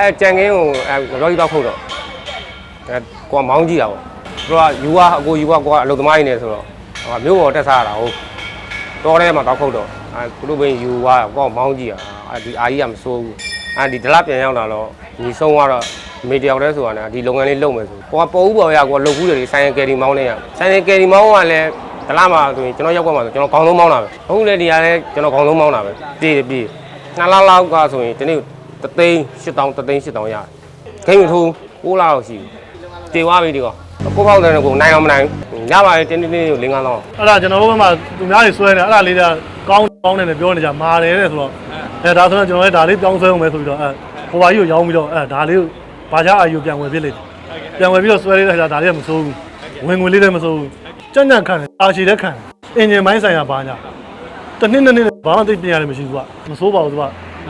အဲကြံကင်းကိုအဲရောကြီးတော့ခုတ်တော့အဲကိုကမောင်းကြည့်တာပေါ့သူကယူဝအကိုယူဝကိုကအလုပ်သမားကြီးနေဆိုတော့ဟိုမျိုးပေါ်တက်စားရတာဟုတ်တော်ထဲမှာတော့ခုတ်တော့အဲသူတို့ဘင်းယူဝကိုကမောင်းကြည့်တာအဲဒီအာကြီးကမစိုးဘူးအဲဒီဒလပြန်ရောက်လာတော့ညီဆုံးကတော့မေတယောက်တည်းဆိုတာနဲ့ဒီလုပ်ငန်းလေးလုပ်မယ်ဆိုကိုကပေါ်ဦးပေါ်ရကိုကလုပ်ဘူးတယ်ဆိုင်ကယ်ရီမောင်းနေရဆိုင်ကယ်ရီမောင်းကလည်းဒလမှာဆိုရင်ကျွန်တော်ရောက်ကွက်မှာဆိုကျွန်တော်ခေါင်းလုံးမောင်းတာပဲဟုတ်လေဒီကလည်းကျွန်တော်ခေါင်းလုံးမောင်းတာပဲပြေးပြေးနှစ်လောက်လောက်ကဆိုရင်ဒီနေ့ တသိန်း8000တသိန်း8000ရတယ်ခိမ့်မထိုး6လောက်ရှိပြီတေသွားပြီဒီကောကိုပေါ့တယ်ကိုနိုင်အောင်မနိုင်ဘူးညပါလေတင်းတင်းတင်းကို5 000လောက်အဲ့ဒါကျွန်တော်တို့ဘက်မှာသူများတွေဆွဲနေအဲ့ဒါလေးကကောင်းကောင်းနေတယ်ပြောနေကြမာတယ်တဲ့ဆိုတော့အဲဒါဆိုတော့ကျွန်တော်လည်းဒါလေးပြောင်းဆွဲအောင်မယ်ဆိုပြီးတော့အဲဟိုဘာကြီးကိုရောင်းပြီးတော့အဲဒါလေးကိုဘာချာအာယူပြန်ဝယ်ပြစ်လိုက်တယ်ပြန်ဝယ်ပြီးတော့ဆွဲလိုက်တဲ့ခါဒါလေးကမစိုးဘူးဝင်ငွေလေးလည်းမစိုးဘူးကြံ့ကြံ့ခံတယ်အာချီလည်းခံတယ်အင်ဂျင်မိုင်းဆိုင်ရာဘာညာတစ်နှစ်နှစ်နှစ်ဘာမှသိပြင်ရတယ်မရှိဘူးကမစိုးပါဘူးသူက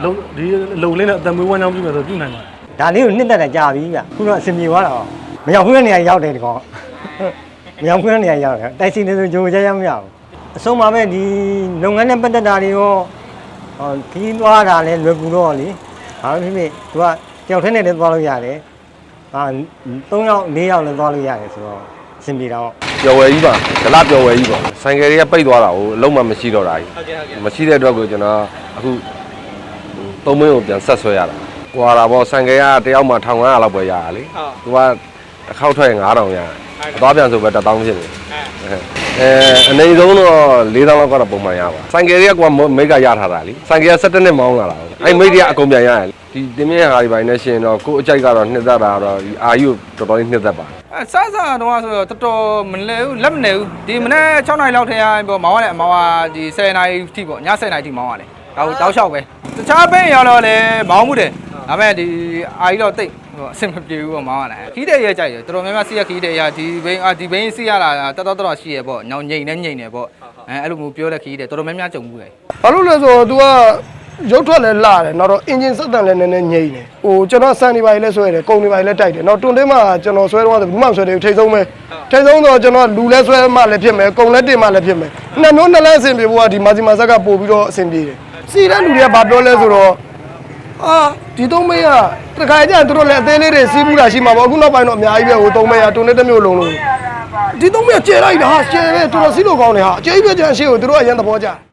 လုံဒီလုံလေးနဲ့အတံမွေးဝမ်းကြောင်းပြုမယ်ဆိုပြုနိုင်တယ်ဒါလေးကိုနှစ်သက်တာကြာပြီဗျခုတော့အဆင်ပြေသွားတာပေါ့မရောက်ခွင့်တဲ့နေရာရောက်တယ်ဒီကောင်မရောက်ခွင့်တဲ့နေရာရောက်တယ်တိုက်စီနေဆိုဂျိုကြရမရဘူးအဆုံးမှာပဲဒီလုပ်ငန်းနဲ့ပတ်သက်တာတွေရောဟောခီးသွားတာလည်းလွယ်ကူတော့လေဘာဖြစ်ဖြစ်သူကတယောက်တည်းနဲ့လည်းသွားလို့ရတယ်ဟာ၃ယောက်၄ယောက်လည်းသွားလို့ရတယ်ဆိုတော့အဆင်ပြေတော့ပျော်ဝယ်ကြီးပါဒလပျော်ဝယ်ကြီးပါဆိုင်ကယ်တွေကပိတ်သွားတာကိုအလုံးမမရှိတော့တာကြီးမရှိတဲ့အတွက်ကိုကျွန်တော်အခု သုံးမင်းကိုပြန်ဆက်ဆွဲရတာကွာတာပေါ့ဆိုင်ကယ်ကတယောက်မှ1500လောက်ပဲရတာလေသူကတစ်ခေါက်ထွက်ရင်9000ရတယ်အသွားပြန်ဆိုပဲ1000ဖြစ်နေအဲအနေဆုံးတော့4000လောက်ကတော့ပုံမှန်ရပါဆိုင်ကယ်တွေကကွာမိတ်ကရထားတာလေဆိုင်ကယ်က17နှစ်မောင်းလာတာအဲ့မိတ်တွေကအကုန်ပြန်ရတယ်ဒီတင်းမြင့်ဟာဒီပိုင်းနဲ့ရှင်တော့ကိုယ်အကြိုက်ကတော့နှစ်သက်တာတော့ဒီအာယူတော်တော်လေးနှစ်သက်ပါအဲစစတော့ဆိုတော့တော်တော်မလဲဘူးလက်မနေဘူးဒီမနေ့6နာရီလောက်ထဲရပေါ့မောင်းရတယ်မောင်းကဒီ10နာရီထိပေါ့ည10နာရီထိမောင်းရတယ်တောက်တောက်လျှောက်ပဲ တခြားဘင်းရောက်တော့လေမောင်းမှုတယ်ဒါပေမဲ့ဒီအာကြီးတော့တိတ်ဟိုအဆင်မပြေဘူးပေါ့မောင်းရတယ်ခီးတဲ့ရဲကြိုက်တယ်တော်တော်များများစီးရခီးတဲ့ရဒီဘင်းအာဒီဘင်းစီးရတာတော်တော်တော်ရှိရပေါ့ညောင်ငိမ့်နေငိမ့်နေပေါ့အဲအဲ့လိုမျိုးပြောတဲ့ခီးတဲ့တော်တော်များများကြုံမှုတယ်ဘာလို့လဲဆိုတော့ तू ကရုပ်ထွက်လဲလာတယ်နောက်တော့ engine စက်တန်လဲနည်းနည်းငိမ့်တယ်ဟိုကျွန်တော်စန်နေပါလဲဆွဲတယ်ကုန်နေပါလဲတိုက်တယ်နောက်တွန်တင်းမှာကျွန်တော်ဆွဲတော့ဆိုဘူးမှမဆွဲတယ်ထိတ်ဆုံးပဲထိတ်ဆုံးတော့ကျွန်တော်လူလဲဆွဲမှလည်းဖြစ်မယ်ကုန်လဲတင်မှလည်းဖြစ်မယ်နှစ်မျိုးနှစ်လဲအဆင်ပြေဖို့ကဒီမာစီမာဆက်ကပို့ပြီးတော့အဆင်ပြေတယ် စီတဲ့လူတွေကဘာပြောလဲဆိုတော့အာဒီသုံးမေးကတခါကျရင်တို့လည်းအသေးလေးတွေစီးပူးတာရှိမှာပေါ့အခုနောက်ပိုင်းတော့အများကြီးပဲဟိုသုံးမေးကတွန်တဲ့တစ်မျိုးလုံးလုံးဒီသုံးမေးကကျဲလိုက်တာဟာကျဲပဲတော်တော်စီးလို့ကောင်းတယ်ဟာအကျဲကြီးပဲကျန်ရှေ့ကိုတို့ကအရင်သဘောကျတယ်